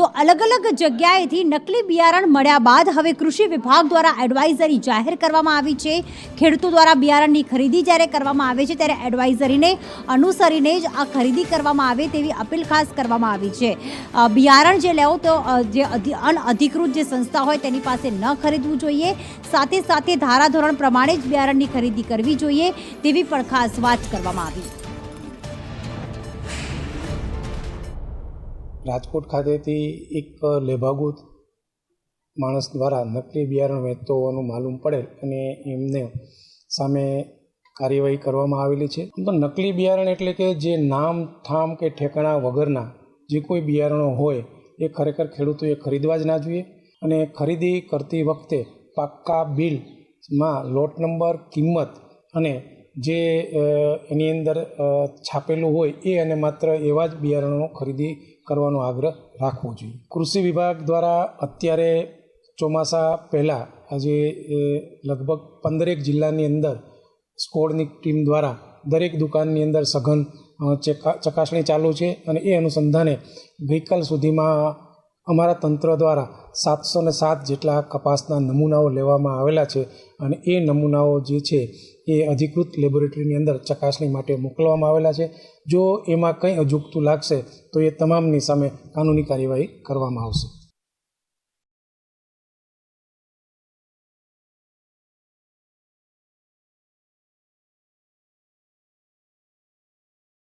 તો અલગ અલગ જગ્યાએથી નકલી બિયારણ મળ્યા બાદ હવે કૃષિ વિભાગ દ્વારા એડવાઇઝરી જાહેર કરવામાં આવી છે. ખેડૂતો દ્વારા બિયારણની ખરીદી જ્યારે કરવામાં આવે છે, ત્યારે એડવાઇઝરીને અનુસરીને જ આ ખરીદી કરવામાં આવે તેવી અપીલ ખાસ કરવામાં આવી છે. બિયારણ જે લેવો તો જે અધિ- અનઅધિકૃત જે સંસ્થા હોય તેની પાસે ન ખરીદવું જોઈએ. સાથે સાથે ધારાધોરણ પ્રમાણે જ બિયારણની ખરીદી કરવી જોઈએ તેવી પણ ખાસ વાત કરવામાં આવી. રાજકોટ ખાતેથી એક લેભાગુ માણસ દ્વારા નકલી બિયારણ વેચતો હોવાનું માલુમ પડેલ અને એમને સામે કાર્યવાહી કરવામાં આવેલી છે. તો નકલી બિયારણ એટલે કે જે નામ, ઠામ કે ઠેકાણા વગરના જે કોઈ બિયારણો હોય, એ ખરેખર ખેડૂતોએ ખરીદવા જ ના જોઈએ અને ખરીદી કરતી વખતે પાક્કા બિલમાં લોટ નંબર, કિંમત અને જે એની અંદર છાપેલું હોય એ અને માત્ર એવા જ બિયારણો ખરીદી કરવાનો આગ્રહ રાખવો જોઈએ. કૃષિ વિભાગ દ્વારા અત્યારે ચોમાસા પહેલાં આજે લગભગ પંદરેક જિલ્લાની અંદર સ્કોડની ટીમ દ્વારા દરેક દુકાનની અંદર સઘન ચકા, ચકાસણી ચાલુ છે અને એ અનુસંધાને ગઈકાલ સુધીમાં અમારા તંત્ર દ્વારા સાતસો ને સાત જેટલા કપાસના નમૂનાઓ લેવામાં આવેલા છે અને એ નમૂનાઓ જે છે એ અધિકૃત લેબોરેટરીની અંદર ચકાસણી માટે મોકલવામાં આવેલા છે. જો એમાં કંઈ અજુગતું લાગશે તો એ તમામની સામે કાનૂની કાર્યવાહી કરવામાં આવશે.